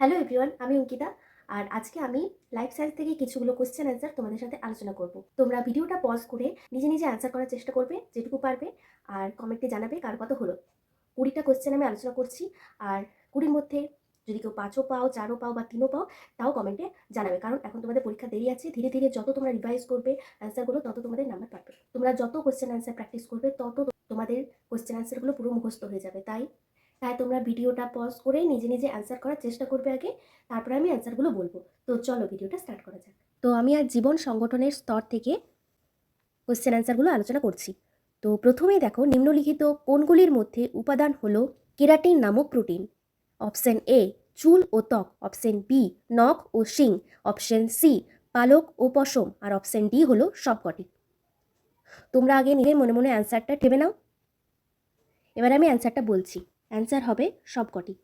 Hello everyone আমি অঙ্কিতা। আর আজকে আমি লাইফ সায়েন্স থেকে কিছুগুলো কোশ্চেন অ্যান্সার তোমাদের সাথে আলোচনা করব। তোমরা ভিডিওটা পজ করে নিজে নিজে অ্যান্সার করার চেষ্টা করবে, যেটুকু পারবে, আর কমেন্টে জানাবে কার কত হলো। কুড়িটা কোশ্চেন আমি আলোচনা করছি, আর কুড়ির মধ্যে যদি কেউ পাঁচও পাও, চারও পাও বা তিনও পাও, তাও কমেন্টে জানাবে। কারণ এখন তোমাদের পরীক্ষা দেরি আছে, ধীরে ধীরে যত তোমরা রিভাইজ করবে অ্যান্সারগুলো তত তোমাদের নাম্বার পাবে। তোমরা যত কোশ্চেন অ্যান্সার প্র্যাকটিস করবে, তত তোমাদের কোশ্চেন অ্যান্সারগুলো পুরো মুখস্থ হয়ে যাবে। তাই তাই তোমরা ভিডিওটা পজ করে নিজে নিজে অ্যান্সার করার চেষ্টা করবে আগে, তারপরে আমি অ্যান্সারগুলো বলব। তো চলো ভিডিওটা স্টার্ট করা যাক। তো আমি আজ জীবন সংগঠনের স্তর থেকে কোশ্চেন অ্যান্সারগুলো আলোচনা করছি। তো প্রথমেই দেখো, নিম্নলিখিত কোনগুলির মধ্যে উপাদান হলো কেরাটিন নামক প্রোটিন অপশন এ চুল ও ত্বক। অপশন বি নখ ও শিং। অপশন সি পালক ও পশম। আর অপশন ডি হলো সবকটি। তোমরা আগে নিজের মনে মনে অ্যান্সারটা ঠেবে নাও। এবার আমি অ্যান্সারটা বলছি। অ্যান্সার হবে সবকটি।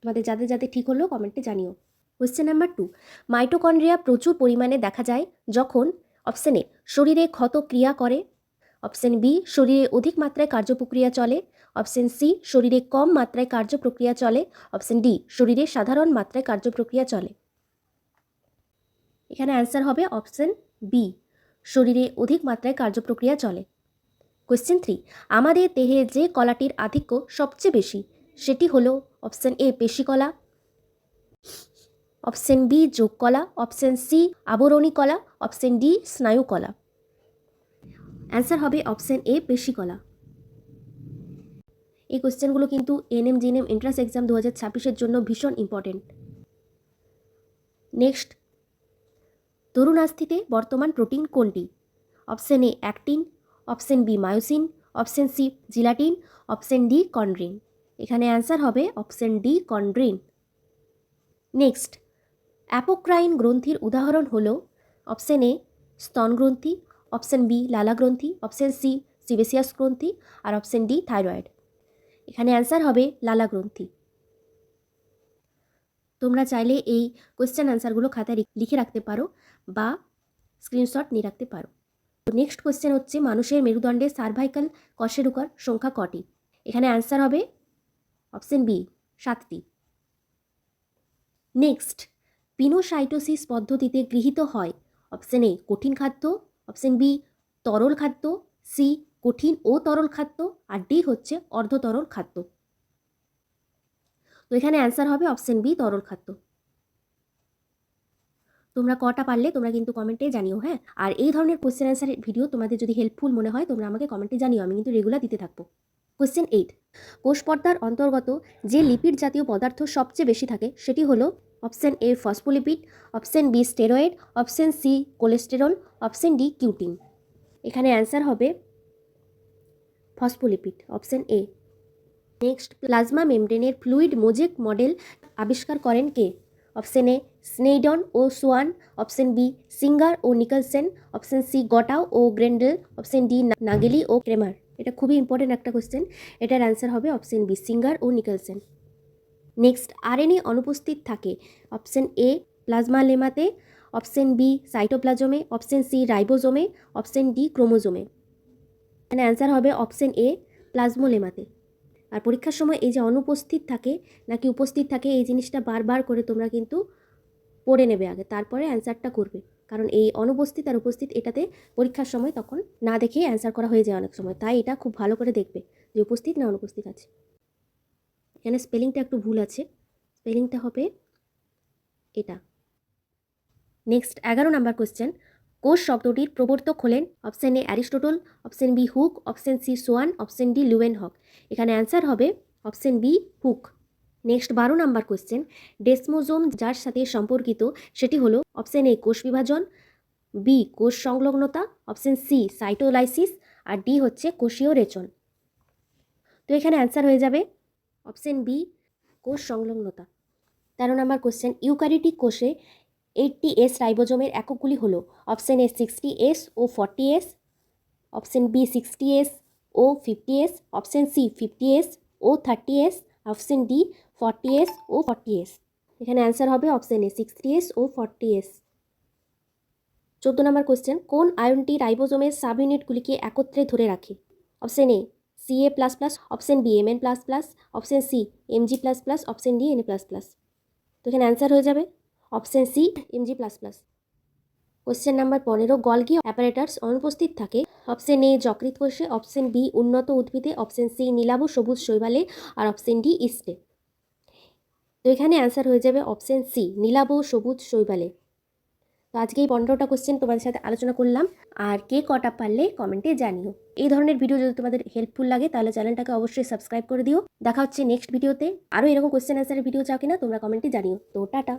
তোমাদের যাদের যাদের ঠিক হলো কমেন্টে জানিও। কোয়েশ্চেন নাম্বার টু মাইটোকন্ড্রিয়া প্রচুর পরিমাণে দেখা যায় যখন অপশন এ শরীরে ক্ষত ক্রিয়া করে অপশন বি শরীরে অধিক মাত্রায় কার্যপ্রক্রিয়া চলে অপশন সি শরীরে কম মাত্রায় কার্যপ্রক্রিয়া চলে অপশন ডি শরীরে সাধারণ মাত্রায় কার্যপ্রক্রিয়া চলে। এখানে অ্যান্সার হবে অপশন বি শরীরে অধিক মাত্রায় কার্যপ্রক্রিয়া চলে। কোয়েশ্চেন থ্রি আমাদের দেহে যে কলাটির আধিক্য সবচেয়ে বেশি, সেটি হলো অপশান এ পেশি কলা অপশন বি যোগ কলা অপশন সি আবরণী কলা অপশন ডি স্নায়ু কলা। অ্যান্সার হবে অপশান এ পেশি কলা। এই কোয়েশ্চেনগুলো কিন্তু এনএম জিএনএম এন্ট্রান্স এক্সাম দু হাজার ছাব্বিশের জন্য ভীষণ ইম্পর্টেন্ট নেক্সট তরুণাস্থিতে বর্তমান প্রোটিন কোনটি? Option A actin option B myosin, option C gelatin, option D chondrin. এখানে অ্যান্সার হবে option D chondrin. Next, apocrine গ্রন্থির উদাহরণ হল অপশন এ স্তন গ্রন্থি, অপশন বি লালা গ্রন্থি, অপশন সি সিবেসিয়াস গ্রন্থি, আর অপশন ডি থাইরয়েড। এখানে অ্যান্সার হবে লালা গ্রন্থি। তোমরা চাইলে এই কোয়েশ্চেন অ্যান্সারগুলো খাতায় লিখে রাখতে পারো বা স্ক্রিনশট নিয়ে রাখতে পারো। নেক্সট কোয়েশ্চেন হচ্ছে, মানুষের মেরুদণ্ডে সার্ভাইকাল কশেরুকার সংখ্যা কটি? এখানে অ্যান্সার হবে অপশন বি সাতটি। নেক্সট পিনোসাইটোসিস পদ্ধতিতে গৃহীত হয় অপশন এ কঠিন খাদ্য অপশন বি তরল খাদ্য সি কঠিন ও তরল খাদ্য, আর ডি হচ্ছে অর্ধতরল খাদ্য। তো এখানে অ্যান্সার হবে অপশন বি তরল খাদ্য। তোমরা কটা পারলে তোমরা কিন্তু কমেন্টে জানিও হ্যাঁ? আর এই ধরনের কোশ্চেন অ্যান্সার ভিডিও তোমাদের যদি হেল্পফুল মনে হয়, তোমরা আমাকে কমেন্টে জানিও, আমি কিন্তু রেগুলার দিতে থাকব। কোশ্চেন এইট কোষ পর্দার অন্তর্গত যে লিপিড জাতীয় পদার্থ সবচেয়ে বেশি থাকে, সেটি হলো option A phospholipid option B steroid option C cholesterol option D cutin এখানে অ্যান্সার হবে phospholipid option A next plasma মেমব্রেনের ফ্লুইড মোজেক মডেল আবিষ্কার করেন কে? অপশন এ স্নেইডন ও সোয়ান অপশন বি সিঙ্গার ও নিকলসেন অপশন সি গটাও ও Grendel option D Nageli ও ক্রেমার এটা খুবই ইম্পর্টেন্ট একটা কোয়েশ্চেন এটার অ্যান্সার হবে অপশন বি সিঙ্গার ও নিকলসেন নেক্সট আরএনএ অনুপস্থিত থাকে। অপশন এ প্লাজমা লেমাতে অপশন বি সাইটোপ্লাজমে অপশন সি রাইবোজোমে অপশন ডি ক্রোমোজোমে এখানে অ্যান্সার হবে অপশন এ প্লাজমোলেমাতে আর পরীক্ষার সময় এই যে অনুপস্থিত থাকে, নাকি উপস্থিত থাকে, এই জিনিসটা বারবার করে তোমরা কিন্তু পড়ে নেবে আগে, তারপরে অ্যান্সারটা করবে। কারণ এই অনুপস্থিত আর উপস্থিত এটাতে পরীক্ষার সময় তখন না দেখে অ্যান্সার করা হয়ে যায় অনেক সময়। তাই এটা খুব ভালো করে দেখবে যে উপস্থিত না অনুপস্থিত আছে। এখানে স্পেলিংটা একটু ভুল আছে। স্পেলিংটা হবে এটা। নেক্সট এগারো নাম্বার কোয়েশ্চেন কোষ শব্দটির প্রবর্তক হলেন option A Aristotle option B Hooke option C Schwann option D Leeuwenhoek এখানে অ্যান্সার হবে অপশান বি হুক নেক্সট বারো নাম্বার কোশ্চেন ডেসমোজোম যার সাথে সম্পর্কিত, সেটি হলো অপশন এ কোষ বিভাজন বি কোষ সংলগ্নতা অপশন সি সাইটোলাইসিস আর ডি হচ্ছে কোষীয় রেচন। তো এখানে অ্যান্সার হয়ে যাবে অপশন বি কোষ সংলগ্নতা। তেরো নাম্বার কোশ্চেন ইউক্যারিটিক কোষে এইটটি এস রাইবোজোমের এককগুলি হলো option A sixty S O forty S option B sixty S O fifty S option C fifty S O thirty S option D forty S O forty S এখানে answer হবে option A sixty S ও forty S চোদ্দ নম্বর question কোন আয়নটি রাইবোজোমের sub ইউনিটগুলিকে একত্রে ধরে রাখে? Option A C A plus plus option B M N plus plus option C M G plus plus option D N A plus plus তো এখানে answer হয়ে যাবে option C M G plus plus question number পনেরো, Golgi apparatus অনুপস্থিত থাকে? Option এ যকৃত কোষে option B উন্নত উদ্ভিদে অপশন সি নীলাভ সবুজ শৈবালে, আর অপশন ডি ইস্টে। তো এখানে অ্যান্সার হয়ে যাবে অপশান সি নীলাভ সবুজ শৈবালে। তো আজকে এই পনেরোটা কোশ্চেন তোমাদের সাথে আলোচনা করলাম। আর কে কটা পারলে কমেন্টে জানিও। এই ধরনের ভিডিও যদি তোমাদের হেল্পফুল লাগে, তাহলে চ্যানেলটাকে অবশ্যই সাবস্ক্রাইব করে দিও। দেখা হচ্ছে নেক্সট ভিডিওতে আরও এরকম কোশ্চেন অ্যান্সারের ভিডিও চাও কিনা, তোমরা কমেন্টে জানিও। তো টাটা।